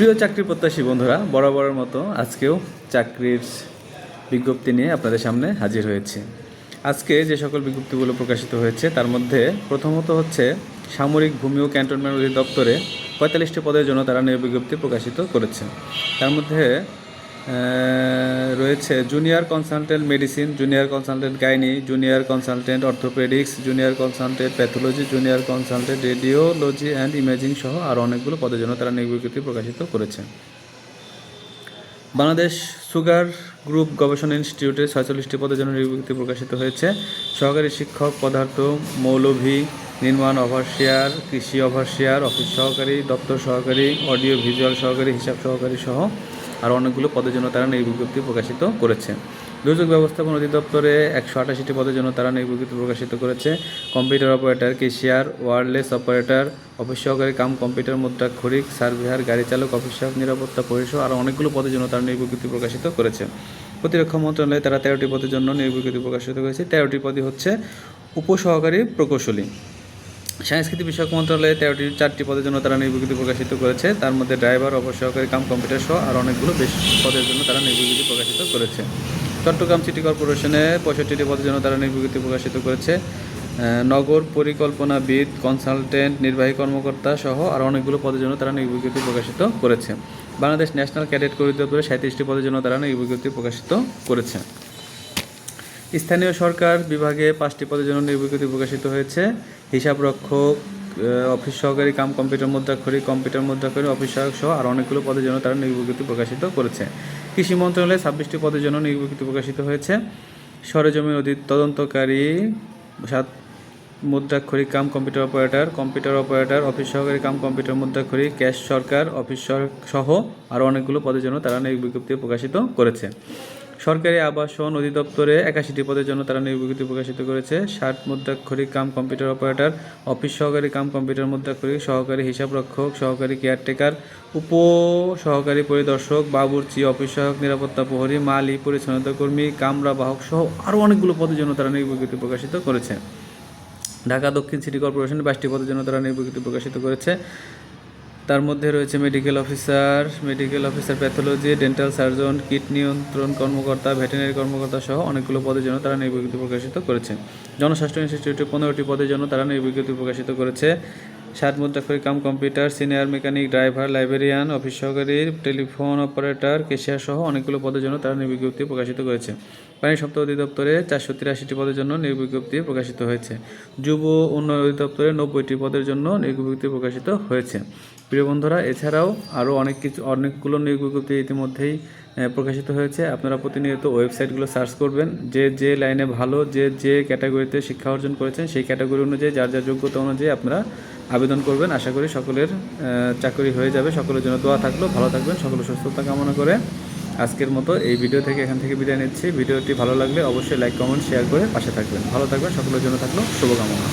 প্রিয় চাকরি প্রত্যাশী বন্ধুরা, বরাবরের মতো আজকেও চাকরির বিজ্ঞপ্তি নিয়ে আপনাদের সামনে হাজির হয়েছে। আজকে যে সকল বিজ্ঞপ্তিগুলো প্রকাশিত হয়েছে, তার মধ্যে প্রথমত হচ্ছে সামরিক ভূমি ও ক্যান্টনমেন্ট অধিদপ্তরে পঁয়তাল্লিশটি পদের জন্য তারা নিয়োগ বিজ্ঞপ্তি প্রকাশিত করেছে। তার মধ্যে রয়েছে junior consultant medicine junior consultant gynae junior consultant orthopaedics junior consultant pathology junior consultant radiology and imaging সহ আরও অনেকগুলো পদের জন্য তারা নিয়োগ প্রকাশিত করেছে। বাংলাদেশ সুগার গ্রুপ গবেষণা ইনস্টিটিউটে ছয়চল্লিশটি পদের জন্য বিজ্ঞপ্তি প্রকাশিত হয়েছে। সহকারী শিক্ষক, পদার্থ, মৌলভী, নির্মাণ ওভারশিয়ার কৃষি ওভারশিয়ার অফিস সহকারী, দপ্তর সহকারী অডিও ভিজুয়াল সহকারী, হিসাব সহকারী সহ আর অনেকগুলো পদের জন্য তারা নিয়োগ বিজ্ঞপ্তি প্রকাশিত করেছে। দুর্যোগ ব্যবস্থাপনা অধিদপ্তরে একশো আটাশিটি পদের জন্য তারা নিয়োগ বিজ্ঞপ্তি প্রকাশিত করেছে। Computer operator cashier wireless operator, office সহকারী কাম, কম্পিউটার মুদ্রাক্ষরিক সার্ভিহার, গাড়ি চালক, অফিস নিরাপত্তা পরিষদ আর অনেকগুলো পদের জন্য তারা নিয়োগ বিজ্ঞপ্তি প্রকাশিত করেছে। প্রতিরক্ষা মন্ত্রণালয়ে তারা তেরোটি পদের জন্য নিয়োগ বিজ্ঞপ্তি প্রকাশিত করেছে। তেরোটি পদই হচ্ছে উপসহকারী প্রকৌশলী। সাংস্কৃতিক বিষয়ক মন্ত্রণালয়ে তেরোটি চারটি পদের জন্য তারা নিয়োগ প্রকাশিত করেছে। তার মধ্যে ড্রাইভার অবসহকারী কাম কম্পিউটার সহ আর অনেকগুলো বেশ পদের জন্য তারা নিয়োগ প্রকাশিত করেছে। চট্টগ্রাম সিটি কর্পোরেশনে পঁয়ষট্টিটি পদের জন্য তারা নিয়োগ প্রকাশিত করেছে। নগর পরিকল্পনাবিদ কনসালটেন্ট, নির্বাহী কর্মকর্তা সহ আর অনেকগুলো পদের জন্য তারা নিয়োগ বিজ্ঞপ্তি প্রকাশিত করেছে। বাংলাদেশ ন্যাশনাল ক্যাডেট করিডোরে সাঁত্রিশটি পদের জন্য তারা নিয়োগ বিজ্ঞপ্তি প্রকাশিত করেছে। স্থানীয় সরকার বিভাগে পাঁচটি পদের জন্য নিয়োগ প্রকাশিত হয়েছে। হিসাবরক্ষক অফিস সহকারী, কাম কম্পিউটার মুদ্রাক্ষরী কম্পিউটার মুদ্রাক্ষরী অফিস সহায়ক সহ আর অনেকগুলো পদের জন্য তারা নিয়োগ প্রকাশিত করেছে। কৃষি মন্ত্রণালয়ে ছাব্বিশটি পদের জন্য নিয়োগ প্রকাশিত হয়েছে। সরেজমিন অধি- তদন্তকারী সাত মুদ্রাক্ষরী cum computer operator computer operator, office সহকারী কাম কম্পিউটার মুদ্রাক্ষরী ক্যাশ সরকার, অফিস সহ আরও অনেকগুলো পদের জন্য তারা নিয়োগ বিজ্ঞপ্তি প্রকাশিত করেছে। সরকারি আবাসন অধিদপ্তরে একাশিটি পদের জন্য তারা নিয়োগ প্রকাশিত করেছে। ষাট মুদ্রাক্ষরী কাম কম্পিউটার অপারেটর, অফিস সহকারী কাম কম্পিউটার মুদ্রাক্ষরী সহকারী হিসাবরক্ষক সহকারী কেয়ারটেকার উপ সহকারী পরিদর্শক, বাবুর্চি, অফিস সহায়ক, নিরাপত্তা প্রহরী, মালি, পরিচ্ছন্নতা কর্মী, কামরা বাহক সহ আরও অনেকগুলো পদের জন্য তারা নিয়োগ প্রকাশিত করেছে। ঢাকা দক্ষিণ সিটি কর্পোরেশনের বাইশটি পদের জন্য তারা নিয়োগ প্রকাশিত করেছে। তার মধ্যে রয়েছে medical officer medical officer pathology dental surgeon kit নিয়ন্ত্রণ কর্মকর্তা ভেটেরিনারি কর্মকর্তা সহ অনেকগুলো পদের জন্য তারা নিয়োগ প্রকাশিত করেছে। জনস্বাস্থ্য ইনস্টিটিউটে পনেরোটি পদের জন্য তারা নিয়োগ প্রকাশিত করেছে। ষাট মুদ্রাক্ষরী cum computer senior mechanic driver librarian office সহকারী টেলিফোন অপারেটর কেশিয়ার সহ অনেকগুলো পদের জন্য তারা নির্বিজ্ঞপ্তি প্রকাশিত করেছে। পানি সপ্তাহ অধিদপ্তরে চারশো তিরাশিটি পদের জন্য নির্বিজ্ঞপ্তি প্রকাশিত হয়েছে। যুব উন্নয়ন অধিদপ্তরে নব্বইটি পদের জন্য নিয়োগ বিজ্ঞপ্তি প্রকাশিত হয়েছে। প্রিয় বন্ধুরা, এছাড়াও আরও অনেক কিছু, অনেকগুলো নিয়োগ বিজ্ঞপ্তি ইতিমধ্যেই প্রকাশিত হয়েছে। আপনারা প্রতিনিয়ত ওয়েবসাইটগুলো সার্চ করবেন। যে যে লাইনে ভালো, যে যে ক্যাটাগরিতে শিক্ষা অর্জন করেছেন, সেই ক্যাটাগরি অনুযায়ী, যার যার যোগ্যতা অনুযায়ী আপনারা আবেদন করবেন। আশা করি সকলের চাকরি হয়ে যাবে। সকলের জন্য দোয়া থাকল। ভালো থাকবেন, সকলের সুস্থতা কামনা করে আজকের মতো এই ভিডিও থেকে এখান থেকে বিদায় নিচ্ছি। ভিডিওটি ভালো লাগলে অবশ্যই লাইক, কমেন্ট, শেয়ার করে পাশে থাকবেন। ভালো থাকবেন, সকলের জন্য থাকল শুভকামনা।